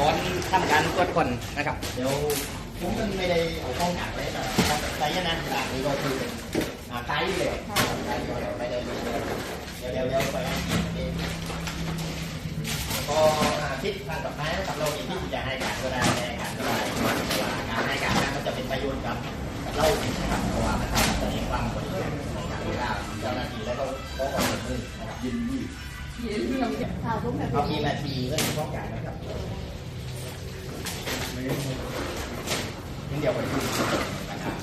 ก่อนทำการตรวจคนนะครับ เดี๋ยวผมมันไม่ได้เอาข้องหนักไว้แต่ใช้ยันนะหลังนี้ก็คือเป็นไกด์เลยไกด์เลยไม่ได้เดี๋ยวเดี๋ยวเดี๋ยวไปเองพอคิดทางกับไม้นะครับเรามีที่จะให้การก็ได้ให้การก็ได้การให้การนั้นมันจะเป็นประโยชน์กับเราครับเพราะว่ามันทำให้เองความบริสุทธิ์ในการเวลาเจ้าหน้าที่แล้วก็ก็ความร่วมมือนะครับยินดีเอามีนาทีเรื่องข้องการนะครับ นเดี๋ยวไปดูนะครับ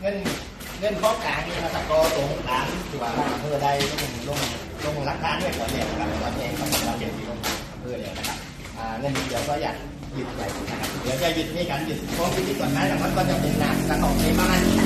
เงินเงินข้องการนี่นะครับก็ตรงตามที่ว่าอำเภอได้ลงลงลงรักฐานไว้ก่อนเนี่ยนะครับเราเองกับเราเก็บที่ลงอำเภอเลยนะครับอ่าเงินเดี๋ยวก็อยากหยุดไว้นะครับเดี๋ยวจะหยุดนี่การหยุดเพราะวิธีกฎหมายของมันก็จะเป็นหนักกระของในประมาณนี้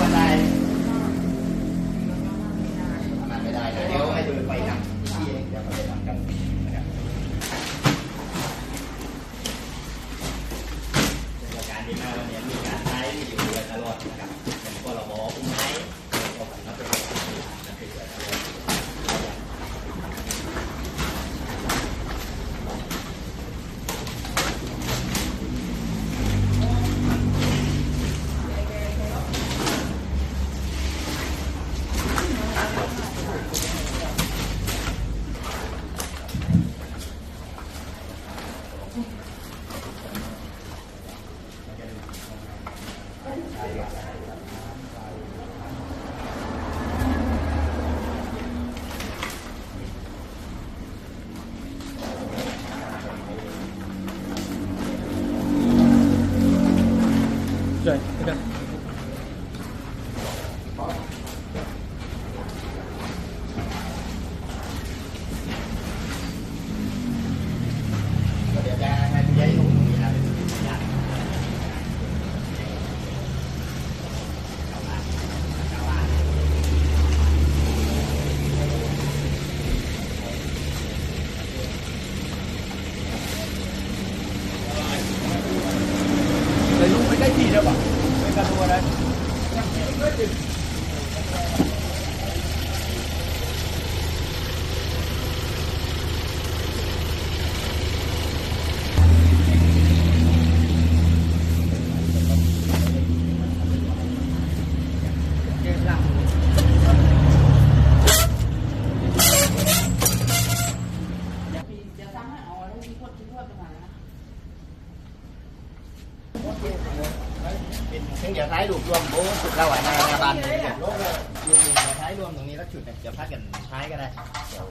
เดี๋ยวจะให้พี่ยัยลงนี่นะเอาละเอาละ แต่ลุงไม่ได้ที่แล้วป่ะไม่กระตัวนะ ถึงเดี๋ยวท้ายรูปรวมโบ้สุดเราอะในในบ้านเนี่ยรวมเลยรวมเดี๋ยวท้ายรวมตรงนี้แล้วจุดเนี่ยเดี๋ยวพัดกันท้ายก็ได้เดี๋ยว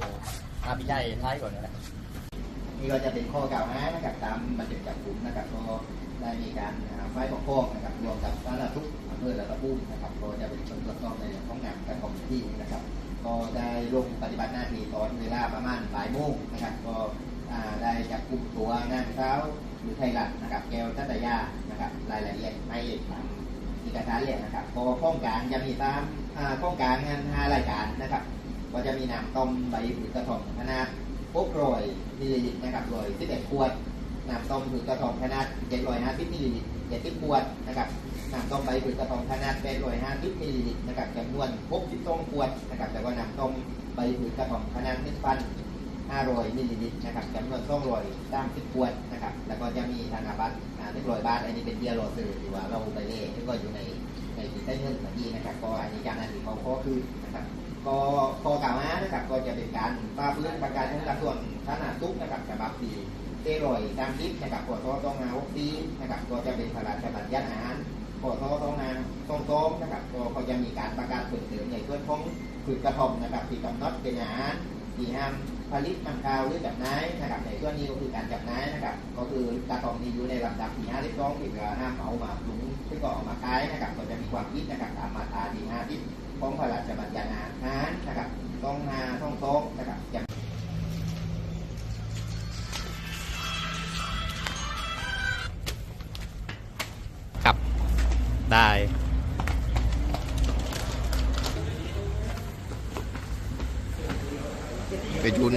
พาพี่ใหญ่ท้ายก่อนก็ได้นี่ก็จะเป็นข้อกล่าวหานะครับตามบันทึกจับกลุ่มนะครับก็ได้มีการไฟปกครองนะครับรวมกับสาธารทุกอำเภอและตะปูนะครับก็จะเป็นคนตรวจสอบในเรื่องของงานการของที่นะครับ ก็ได้ลงปฏิบัติหน้าที่ตอนเวลาประมาณบ่ายโมงนะครับ ก็ได้จับกลุ่มตัวนางสาว หรือไทยรัฐนะครับแก้วทัตยานะครับรายละเอียดไม่ตามเอกสารเลยนะครับก็โครงการจะมีตามอ่าโครงการงานห้ารายการนะครับก็จะมีน้ำต้มใบผืนกระถองขนาดปุ๊บโรยมิลลิลิตรนะครับโรย11ขวดน้ำต้มผืนกระถองขนาด750มิลลิลิตร70ขวดนะครับน้ำต้มใบผืนกระถองขนาด850มิลลิลิตรนะครับจำนวน62ขวดนะครับแล้วก็น้ำต้มใบผืนกระถองขนาด 500มิลลิลิตรนะครับจำนวน230ขวดนะครับ แล้วก็จะมีธนบัตรอ่า100บาท อันนี้เป็นเบียร์โรซื้อที่ว่าเราไปเล่ที่ก็อยู่ในในที่ใต้เงินเมื่อกี้นะครับ ก็อันนี้จากนั้นที่เขาขอคือนะครับก็ข้อกล่าวหานะครับก็จะเป็นการฝ่าฝืนประกาศของกระทรวงสาธารณสุขนะครับฉบับที่เตรอยตามคลิปนะครับพศต้องงานวปีนะครับก็จะเป็นพระราชบัญญัติอาหารพศต้องงานต้องต้มนะครับก็ก็จะมีการประกาศเปิดเผยในส่วนของผืนกระทอมนะครับที่กำหนดเป็นอาหารที่ห้าม ผลิตทำข่าวหรือจับนายนะครับในส่วนนี้ก็คือการจับนายนะครับก็คือกระทอมนี้อยู่ในลำดับที่ห้าที่สองที่หน้ามเอามาปรุงที่ก็เอามาขายนะครับก็จะมีความคิดนะครับตามมาตราที่ห้าที่ของพระราชบัญญัติอาหารนะครับต้องนาต้องโต๊ะนะครับอย่างครับได้ ไปยุน